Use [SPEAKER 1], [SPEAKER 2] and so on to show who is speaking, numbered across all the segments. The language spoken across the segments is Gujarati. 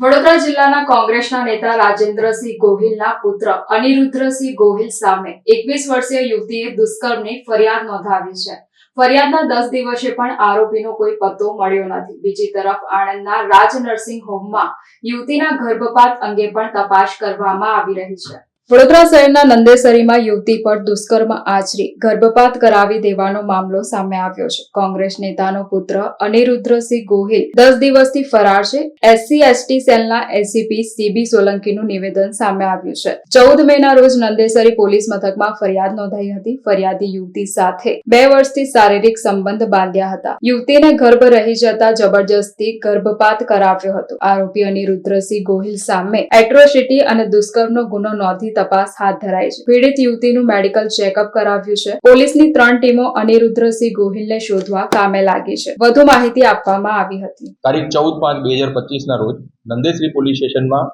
[SPEAKER 1] વડોદરા જિલ્લાના કોંગ્રેસના નેતા રાજેન્દ્રસિંહ ગોહિલના પુત્ર અનિરુદ્ધસિંહ ગોહિલ સામે એકવીસ વર્ષીય યુવતીએ દુષ્કર્મની ફરિયાદ નોંધાવી છે. ફરિયાદના દસ દિવસે પણ આરોપીનો કોઈ પત્તો મળ્યો નથી. બીજી તરફ આણંદના રાજ નર્સિંગ હોમમાં યુવતીના ગર્ભપાત અંગે પણ તપાસ કરવામાં આવી રહી છે. વડોદરા શહેરના નંદેસરીમાં યુવતી પર દુષ્કર્મ આચરી ગર્ભપાત કરાવી દેવાનો મામલો સામે આવ્યો છે. કોંગ્રેસ નેતાનો પુત્ર અનિરુદ્રસિંહ ગોહિલ દસ દિવસથી ફરાર છે. એસસી, એસટી સેલના એસીપી સીબી સોલંકીનું નિવેદન સામે આવ્યું છે. ચૌદ મેના રોજ નંદેસરી પોલીસ મથકમાં ફરિયાદ નોંધાઈ હતી. ફરિયાદી યુવતી સાથે બે વર્ષથી શારીરિક સંબંધ બાંધ્યા હતા. યુવતીને ગર્ભ રહી જતા જબરજસ્તી ગર્ભપાત કરાવ્યો હતો. આરોપી અનિરુદ્રસિંહ ગોહિલ સામે એટ્રોસિટી અને દુષ્કર્મનો ગુનો નોંધી તપાસ હાથ ધરાઈ છે. પીડિત યુવતીનું મેડિકલ ચેકઅપ કરાવ્યું છે. પોલીસની ત્રણ ટીમો અનિરુદ્રસિંહ ગોહિલને શોધવા કામે લાગી છે. વધુ માહિતી આપવામાં આવી હતી.
[SPEAKER 2] તારીખ ચૌદ પાંચ બે હજાર પચીસના રોજ નંદેશ્રી પોલીસ સ્ટેશનમાં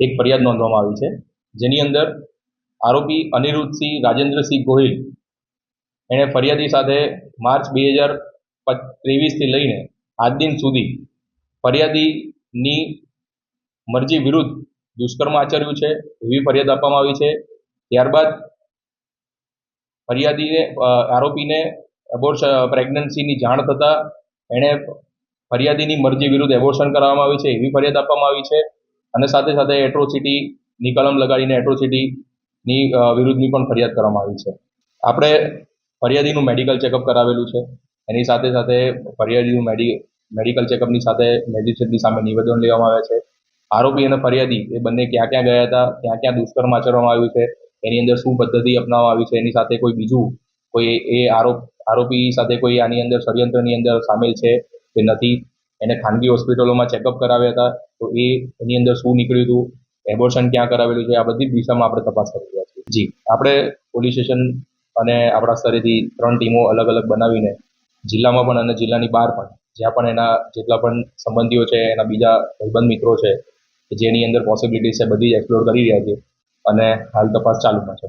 [SPEAKER 2] એક ફરિયાદ નોંધવામાં આવી છે. જેની અંદર આરોપી અનિરુદ્ધસિંહ રાજેન્દ્રસિંહ ગોહિલ એણે ફરિયાદી સાથે માર્ચ બે હજાર ત્રેવીસથી લઈને આજ દિન સુધી ફરિયાદીની મરજી વિરુદ્ધ દુષ્કર્મ આચર્યું છે, એવી ફરિયાદ આપવામાં આવી છે. ત્યારબાદ ફરિયાદીને આરોપીને એબોર્શ પ્રેગ્નન્સીની જાણ થતાં એણે ફરિયાદીની મરજી વિરુદ્ધ એબોર્શન કરવામાં આવી છે, એવી ફરિયાદ આપવામાં આવી છે. અને સાથે સાથે એટ્રોસિટીની કલમ લગાડીને એટ્રોસિટીની વિરુદ્ધની પણ ફરિયાદ કરવામાં આવી છે. આપણે ફરિયાદીનું મેડિકલ ચેકઅપ કરાવેલું છે. એની સાથે સાથે ફરિયાદીનું મેડિ મેડિકલ ચેકઅપની સાથે મેજિસ્ટ્રેટની સામે નિવેદન લેવામાં આવ્યા છે. આરોપી અને ફરિયાદી એ બંને ક્યાં ક્યાં ગયા હતા, ક્યાં ક્યાં દુષ્કર્મ આચરવામાં આવ્યું છે, એની અંદર શું પદ્ધતિ અપનાવવામાં આવી છે, એની સાથે કોઈ બીજું કોઈ એ આરોપ, આરોપી સાથે કોઈ આની અંદર ષડયંત્રની અંદર સામેલ છે કે નથી, એને ખાનગી હોસ્પિટલોમાં ચેકઅપ કરાવ્યા હતા, તો એ એની અંદર શું નીકળ્યું હતું, એબોર્શન ક્યાં કરાવેલું છે, આ બધી દિશામાં આપણે તપાસ કરી રહ્યા છીએ. જી, આપણે પોલીસ સ્ટેશન અને આપણા સ્તરેથી ત્રણ ટીમો અલગ અલગ બનાવીને જિલ્લામાં પણ અને જિલ્લાની બહાર પણ, જ્યાં પણ એના જેટલા પણ સંબંધીઓ છે, એના બીજા ભાઈબંધ મિત્રો છે જેની અંદર પોસિબિલિટીઝ છે, બધી જ એક્સપ્લોર કરી રહ્યા છીએ અને હાલ તપાસ ચાલુમાં છે.